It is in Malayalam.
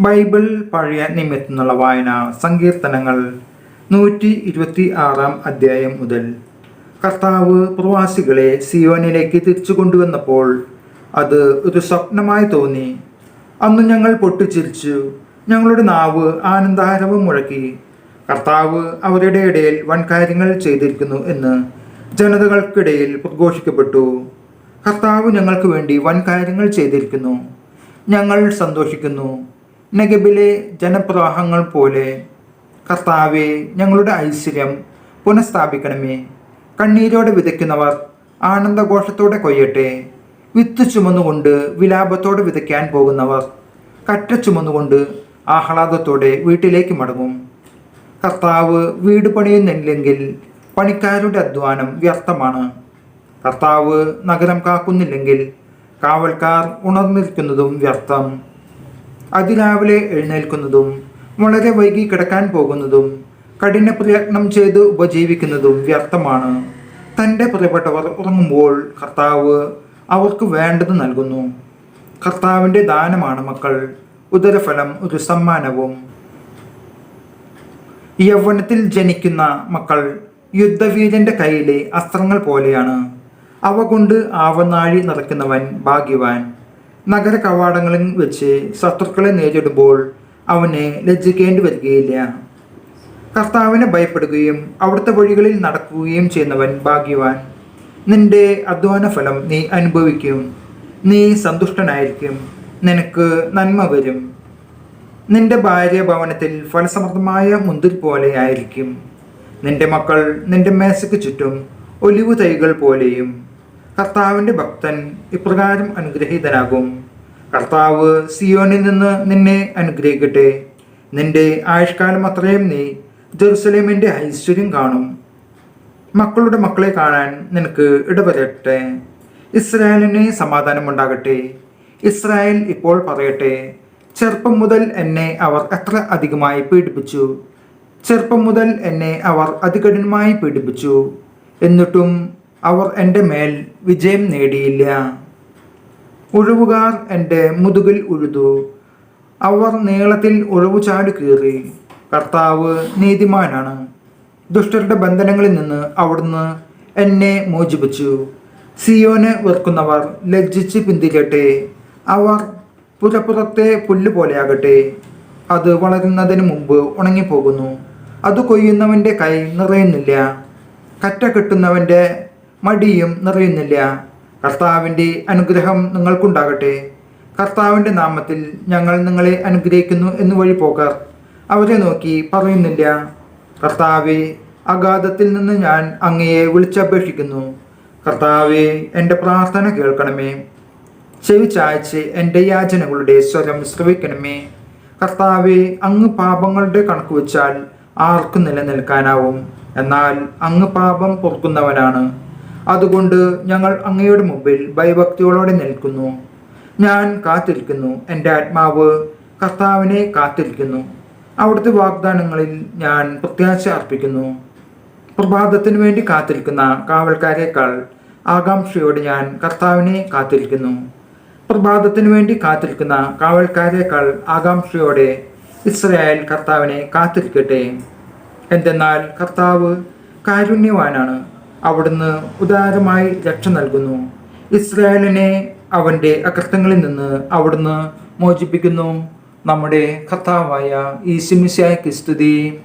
ബൈബിൾ പഴയ നിമിത്തം എന്നുള്ള വായന സങ്കീർത്തനങ്ങൾ നൂറ്റി ഇരുപത്തി ആറാം അധ്യായം മുതൽ കർത്താവ് പ്രവാസികളെ സിയോനിലേക്ക് തിരിച്ചു കൊണ്ടുവന്നപ്പോൾ അത് ഒരു സ്വപ്നമായി തോന്നി. അന്ന് ഞങ്ങൾ പൊട്ടിച്ചിരിച്ചു. ഞങ്ങളുടെ നാവ് ആനന്ദാരവം മുഴക്കി. കർത്താവ് അവരുടെ ഇടയിൽ വൻകാര്യങ്ങൾ ചെയ്തിരിക്കുന്നു എന്ന് ജനതകൾക്കിടയിൽ പ്രഘോഷിക്കപ്പെട്ടു. കർത്താവ് ഞങ്ങൾക്ക് വേണ്ടി വൻകാര്യങ്ങൾ ചെയ്തിരിക്കുന്നു. ഞങ്ങൾ സന്തോഷിക്കുന്നു. നഗബിലെ ജനപ്രവാഹങ്ങൾ പോലെ കർത്താവെ ഞങ്ങളുടെ ഐശ്വര്യം പുനഃസ്ഥാപിക്കണമേ. കണ്ണീരോടെ വിതയ്ക്കുന്നവർ ആനന്ദഘോഷത്തോടെ കൊയ്യട്ടെ. വിത്ത് ചുമന്നുകൊണ്ട് വിലാപത്തോടെ വിതയ്ക്കാൻ പോകുന്നവർ കറ്റ ചുമന്നുകൊണ്ട് ആഹ്ലാദത്തോടെ വീട്ടിലേക്ക് മടങ്ങും. കർത്താവ് വീട് പണിയുന്നില്ലെങ്കിൽ പണിക്കാരുടെ അധ്വാനം വ്യർത്ഥമാണ്. കർത്താവ് നഗരം കാക്കുന്നില്ലെങ്കിൽ കാവൽക്കാർ ഉണർന്നിരിക്കുന്നതും വ്യർത്ഥം. അതിരാവിലെ എഴുന്നേൽക്കുന്നതും വളരെ വൈകി കിടക്കാൻ പോകുന്നതും കഠിന പ്രയത്നം ചെയ്ത് ഉപജീവിക്കുന്നതും വ്യർത്ഥമാണ്. തന്റെ പ്രിയപ്പെട്ടവർ ഉറങ്ങുമ്പോൾ കർത്താവ് അവർക്ക് വേണ്ടത് നൽകുന്നു. കർത്താവിന്റെ ദാനമാണ് മക്കൾ. ഉദരഫലം ഒരു സമ്മാനവും. യൗവനത്തിൽ ജനിക്കുന്ന മക്കൾ യുദ്ധവീരന്റെ കയ്യിലെ അസ്ത്രങ്ങൾ പോലെയാണ്. അവ കൊണ്ട് ആവനാഴി നടക്കുന്നവൻ ഭാഗ്യവാൻ. നഗര കവാടങ്ങളിൽ വെച്ച് ശത്രുക്കളെ നേരിടുമ്പോൾ അവനെ ലജ്ജിക്കേണ്ടി വരികയില്ല. കർത്താവിനെ ഭയപ്പെടുകയും അവിടുത്തെ വഴികളിൽ നടക്കുകയും ചെയ്യുന്നവൻ ഭാഗ്യവാൻ. നിന്റെ അധ്വാന ഫലം നീ അനുഭവിക്കും. നീ സന്തുഷ്ടനായിരിക്കും. നിനക്ക് നന്മ വരും. നിന്റെ ഭാര്യ ഭവനത്തിൽ ഫലസമൃദ്ധമായ മുന്തിൽ പോലെ ആയിരിക്കും. നിന്റെ മക്കൾ നിന്റെ മേശയ്ക്ക് ചുറ്റും ഒലിവു തൈകൾ പോലെയും കർത്താവിന്റെ ഭക്തൻ ഇപ്രകാരം അനുഗ്രഹീതനാകും. കർത്താവ് സിയോനിൽ നിന്ന് നിന്നെ അനുഗ്രഹിക്കട്ടെ. നിന്റെ ആയുഷ്കാലം അത്രയും നീ ജെറുസലേമിന്റെ ഐശ്വര്യം കാണും. മക്കളുടെ മക്കളെ കാണാൻ നിനക്ക് ഇടവരട്ടെ. ഇസ്രായേലിന് സമാധാനമുണ്ടാകട്ടെ. ഇസ്രായേൽ ഇപ്പോൾ പറയട്ടെ ചെറുപ്പം മുതൽ എന്നെ അവർ എത്ര അധികമായി പീഡിപ്പിച്ചു? ചെറുപ്പം മുതൽ എന്നെ അവർ അതികഠിനമായി പീഡിപ്പിച്ചു. എന്നിട്ടും അവർ എന്റെ മേൽ വിജയം നേടിയില്ല. ഉഴവുകാർ എന്റെ മുതുകിൽ ഉഴുതു. അവർ നീളത്തിൽ ഉഴവു ചാടി കീറി. കർത്താവ് നീതിമാനാണ്. ദുഷ്ടരുടെ ബന്ധനങ്ങളിൽ നിന്ന് അവിടുന്ന് എന്നെ മോചിപ്പിച്ചു. സിയോനെ വെറുക്കുന്നവർ ലജ്ജിച്ച് പിന്തിരട്ടെ അവർ പുരപ്പുറത്തെ പുല്ല് പോലെയാകട്ടെ. അത് വളരുന്നതിന് മുമ്പ് ഉണങ്ങിപ്പോകുന്നു. അത് കൊയ്യുന്നവന്റെ കൈ നിറയുന്നില്ല. കറ്റ കെട്ടുന്നവന്റെ മടിയും നിറയുന്നില്ല. കർത്താവിന്റെ അനുഗ്രഹം നിങ്ങൾക്കുണ്ടാകട്ടെ. കർത്താവിന്റെ നാമത്തിൽ ഞങ്ങൾ നിങ്ങളെ അനുഗ്രഹിക്കുന്നു എന്ന് വഴി പോകാർ അവരെ നോക്കി പറയുന്നില്ല. കർത്താവെ അഗാധത്തിൽ നിന്ന് ഞാൻ അങ്ങയെ വിളിച്ചപേക്ഷിക്കുന്നു. കർത്താവെ എന്റെ പ്രാർത്ഥന കേൾക്കണമേ. ചെവി ചായച്ച് എന്റെ യാചനകളുടെ സ്വരം ശ്രവിക്കണമേ. കർത്താവെ അങ്ങ് പാപങ്ങളുടെ കണക്ക് വെച്ചാൽ ആർക്കും നിലനിൽക്കാനാവും. എന്നാൽ അങ്ങ് പാപം പൊറുക്കുന്നവനാണ്. അതുകൊണ്ട് ഞങ്ങൾ അങ്ങയുടെ മുമ്പിൽ ഭയഭക്തിയോടെ നിൽക്കുന്നു. ഞാൻ കാത്തിരിക്കുന്നു എന്റെ ആത്മാവ് കർത്താവിനെ കാത്തിരിക്കുന്നു. അവിടുത്തെ വാഗ്ദാനങ്ങളിൽ ഞാൻ പ്രത്യാശ അർപ്പിക്കുന്നു. പ്രഭാതത്തിനു വേണ്ടി കാത്തിരിക്കുന്ന കാവൽക്കാരേക്കാൾ ആകാംക്ഷയോടെ ഞാൻ കർത്താവിനെ കാത്തിരിക്കുന്നു. പ്രഭാതത്തിനു വേണ്ടി കാത്തിരിക്കുന്ന കാവൽക്കാരേക്കാൾ ആകാംക്ഷയോടെ ഇസ്രായേൽ കർത്താവിനെ കാത്തിരിക്കട്ടെ. എന്തെന്നാൽ കർത്താവ് കാരുണ്യവാനാണ്. അവിടുന്ന് ഉദാരമായി രക്ഷ നൽകുന്നു. ഇസ്രായേലിനെ അവന്റെ അകൃത്യങ്ങളിൽ നിന്ന് അവിടുന്ന് മോചിപ്പിക്കുന്നു. നമ്മുടെ കർത്താവായ ഈ സിമിശായ്ക്ക് സ്തുതി.